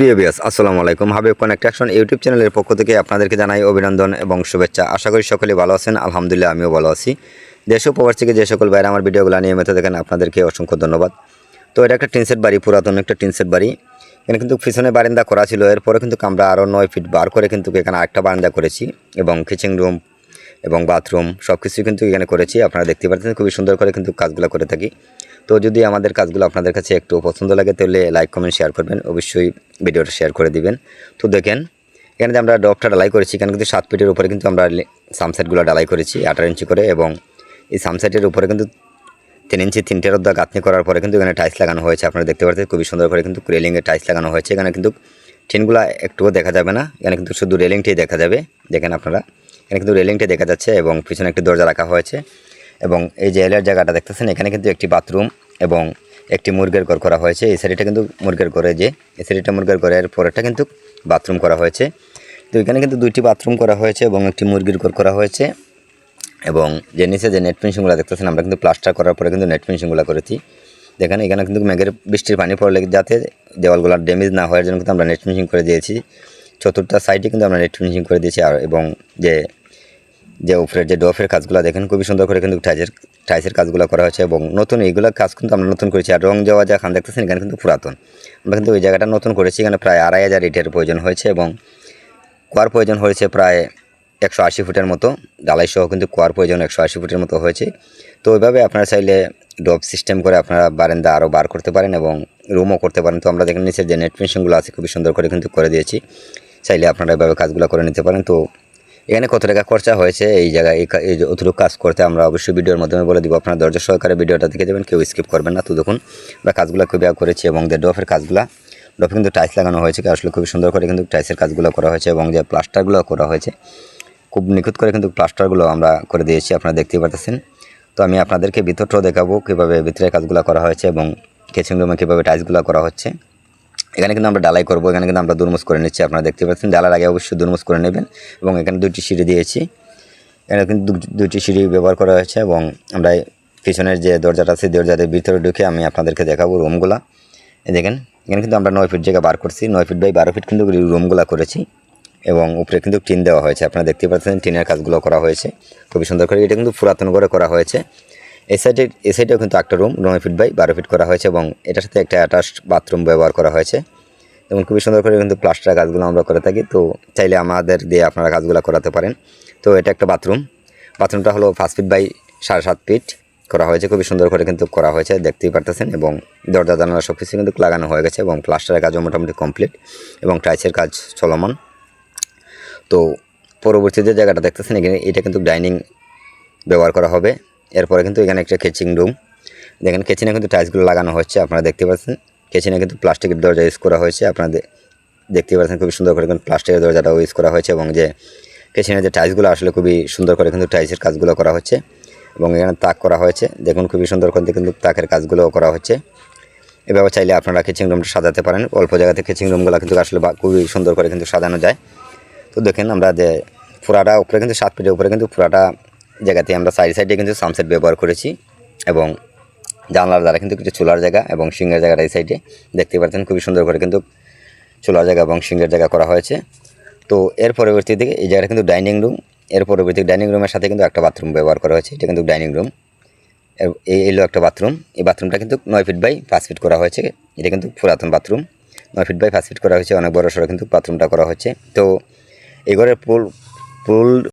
প্রিয় বিয়াস আসসালামু আলাইকুম। হাবিব কনেকট্রাকশন ইউটিউব চ্যানেলের পক্ষ থেকে আপনাদেরকে জানাই অভিনন্দন এবং শুভেচ্ছা। আশা করি সকলে ভালো আছেন, আলহামদুলিল্লাহ আমিও ভালো আছি। দেশ ও প্রবাস থেকে যে সকল বাইরে আমার ভিডিওগুলো নিয়মিত দেখেন, আপনাদেরকে অসংখ্য ধন্যবাদ। তো এটা একটা টিনসেট বাড়ি, পুরাতন একটা টিনসেট বাড়ি। এখানে কিন্তু পিছনে বারান্দা করা ছিল, এরপরে কিন্তু আমরা আরও নয় ফিট বার করে কিন্তু এখানে আরেকটা বারান্দা করেছি এবং কিচেন রুম এবং বাথরুম সব কিছুই কিন্তু এখানে করেছি। আপনারা দেখতে পাচ্ছেন, খুবই সুন্দর করে কিন্তু কাজগুলো করে থাকি। তো যদি আমাদের কাজগুলো আপনাদের কাছে একটু পছন্দ লাগে, তাহলে লাইক কমেন্ট শেয়ার করবেন। অবশ্যই ভিডিওটা শেয়ার করে দিবেন। তো দেখেন, এখানে যে আমরা ডবটা ডালাই করেছি, এখানে কিন্তু সাত ফিটের উপরে কিন্তু আমরা সামসাইটগুলো ডালাই করেছি, আঠারো ইঞ্চি করে। এবং এই সামসাইটের উপরে কিন্তু তিন ইঞ্চি তিনটের অর্ধা গাঁথনি করার পরে কিন্তু এখানে টাইলস লাগানো হয়েছে। আপনারা দেখতে পাচ্ছেন, খুবই সুন্দর করে কিন্তু রেলিংয়ে টাইলস লাগানো হয়েছে। এখানে কিন্তু টিনগুলো একটুও দেখা যাবে না। এখানে কিন্তু শুধু রেলিংটাই দেখা যাবে। দেখেন আপনারা। এখানে কিন্তু রেলিংটা দেখা যাচ্ছে এবং পিছনে একটি দরজা রাখা হয়েছে এবং এই যে এলের জায়গাটা দেখতেছেন, এখানে কিন্তু একটি বাথরুম এবং একটি মুরগের ঘর করা হয়েছে। এই সাইডটা কিন্তু মুরগের ঘরে যে, এই সাইডটা মুরগের ঘরের পরেরটা কিন্তু বাথরুম করা হয়েছে। তো এখানে কিন্তু দুইটি বাথরুম করা হয়েছে এবং একটি মুরগির ঘর করা হয়েছে এবং যে নিচে যে নেট ফিনিশিংগুলো দেখতেছেন, আমরা কিন্তু প্লাস্টার করার পরে কিন্তু নেট ফিনিশিংগুলো করেছি। দেখেন, এখানে কিন্তু মেঘের বৃষ্টির পানি পড়লে যাতে দেওয়ালগুলো ড্যামেজ না হওয়ার জন্য কিন্তু আমরা নেট ফিনিশিং করে দিয়েছি। চতুর্থ সাইডে কিন্তু আমরা নেট ফিনিশিং করে দিয়েছি আর এবং যে যে উপরের যে ডফের কাজগুলো দেখেন, খুবই সুন্দর করে কিন্তু টাইসের টাইসের কাজগুলো করা হয়েছে এবং নতুন এইগুলো কাজ কিন্তু আমরা নতুন করেছি। আর রং যাওয়া যা খান দেখতেছেন, এখানে কিন্তু পুরাতন। আমরা কিন্তু ওই জায়গাটা নতুন করেছি, এখানে প্রায় আড়াই হাজার ইটের প্রয়োজন হয়েছে এবং কোয়ার প্রয়োজন হয়েছে প্রায় একশো আশি ফুটের মতো। ডালাই সহ কিন্তু কোয়ার প্রয়োজন একশো আশি ফুটের মতো হয়েছে। তো ওইভাবে আপনারা চাইলে ডব সিস্টেম করে আপনারা বারান্দা আরও বার করতে পারেন এবং রুমও করতে পারেন। তো আমরা দেখেন নিচের যে নেট ফিনিশিংগুলো আছে, খুবই সুন্দর করে কিন্তু করে দিয়েছি। চাইলে আপনারা এভাবে কাজগুলো করে নিতে পারেন। তো এখানে কত টাকা খরচা হয়েছে? এই জায়গায় এই অতটুকু কাজ করতে আমরা অবশ্যই ভিডিওর মাধ্যমে বলে দিব। আপনারা ধৈর্য সহকারে ভিডিওটা দেখে যাবেন, কেউ স্কিপ করবেন না। তো দেখুন, আমরা কাজগুলো খুবই করেছি এবং যে ডফের কাজগুলো ডফে কিন্তু টাইলস লাগানো হয়েছে আসলে খুবই সুন্দর করে কিন্তু টাইলসের কাজগুলো করা হয়েছে এবং যে প্লাস্টারগুলো করা হয়েছে, খুব নিখুঁত করে কিন্তু প্লাস্টারগুলো আমরা করে দিয়েছি, আপনারা দেখতেই পাচ্ছেন তো আমি আপনাদেরকে ভিতরটাও দেখাবো কীভাবে ভিতরের কাজগুলো করা হয়েছে এবং কিচেন রুমে কীভাবে টাইলসগুলো করা হচ্ছে। এখানে কিন্তু আমরা ডালাই করব, এখানে কিন্তু আমরা দুরমুস করে নিচ্ছি, আপনারা দেখতে পাচ্ছেন। ডালার আগে অবশ্যই দুরমুস করে নেবেন এবং এখানে দুটি সিঁড়ি দিয়েছি। এখানে কিন্তু দু- দুইটি সিঁড়ি ব্যবহার করা হয়েছে এবং আমরা পিছনের যে দরজাটা আছে দরজাদের ভিতরে ঢুকে আমি আপনাদেরকে দেখাবো রুমগুলা। দেখেন, এখানে কিন্তু আমরা নয় ফিট জায়গা বার করছি। নয় ফিট বাই বারো ফিট কিন্তু রুমগুলা করেছি এবং উপরে কিন্তু টিন দেওয়া হয়েছে। আপনারা দেখতে পাচ্ছেন টিনের কাজগুলো করা হয়েছে। খুবই সুন্দর করে, এটা কিন্তু পুরাতন করে করা হয়েছে। এই সাইডে এই সাইডেও কিন্তু একটা রুম নয় ফিট বাই বারো ফিট করা হয়েছে এবং এটার সাথে একটা অ্যাটাচড বাথরুম ব্যবহার করা হয়েছে। এবং খুবই সুন্দর করে কিন্তু প্লাস্টার কাজগুলো আমরা করে থাকি, তো চাইলে আমাদের দিয়ে আপনারা কাজগুলো করাতে পারেন। তো এটা একটা বাথরুম বাথরুমটা হলো পাঁচ ফিট বাই সাড়ে সাত ফিট করা হয়েছে, খুবই সুন্দর করে কিন্তু করা হয়েছে, দেখতেই পারতেছেন। এবং দরজা, জানালা সব কিছু কিন্তু লাগানো হয়ে গেছে এবং প্লাস্টারের কাজও মোটামুটি কমপ্লিট এবং টাইসের কাজ চলমান। তো পরবর্তী যে জায়গাটা দেখতেছেন, এখানে এটা কিন্তু ডাইনিং ব্যবহার করা হবে। এরপরে কিন্তু এখানে একটা কেচিং রুম দেখেন কেচিনে কিন্তু টাইলসগুলো লাগানো হচ্ছে, আপনারা দেখতে পাচ্ছেন। কেচিনে কিন্তু প্লাস্টিকের দরজা ইউজ করা হয়েছে, আপনারা দেখতে পাচ্ছেন খুবই সুন্দর করে কিন্তু প্লাস্টিকের দরজাটাও ইউজ করা হয়েছে এবং যে কেচিনের যে টাইলসগুলো আসলে খুবই সুন্দর করে কিন্তু টাইলসের কাজগুলো করা হচ্ছে এবং এখানে তাক করা হয়েছে। দেখুন খুবই সুন্দর করে কিন্তু তাকের কাজগুলোও করা হচ্ছে। এভাবে চাইলে আপনারা কিচিং রুমটা সাজাতে পারেন। অল্প জায়গাতে কিচিং রুমগুলো কিন্তু আসলে খুবই সুন্দর করে কিন্তু সাজানো যায়। তো দেখেন আমরা যে পুরাটা উপরে কিন্তু সাত ফিটের উপরে কিন্তু পুরাটা জায়গাতে আমরা সাইড সাইডে কিন্তু সানসেট ব্যবহার করেছি এবং জানলার দ্বারা কিন্তু কিছু চুলার জায়গা এবং সিংহের জায়গাটা এই সাইডে দেখতে পাচ্ছেন, খুবই সুন্দর করে কিন্তু চুলার জায়গা এবং সিংহের জায়গা করা হয়েছে। তো এর পরবর্তী দিকে এই জায়গাটা কিন্তু ডাইনিং রুম এর পরবর্তী ডাইনিং রুমের সাথে কিন্তু একটা বাথরুম ব্যবহার করা হয়েছে, এটা কিন্তু ডাইনিং রুম এই এলো একটা বাথরুম এই বাথরুমটা কিন্তু নয় ফিট বাই পাঁচ ফিট করা হয়েছে, এটা কিন্তু পুরাতন বাথরুম নয় ফিট বাই পাঁচ ফিট করা হয়েছে, অনেক বড় সড়ো কিন্তু বাথরুমটা করা হয়েছে। তো এই ঘরের পুল পুল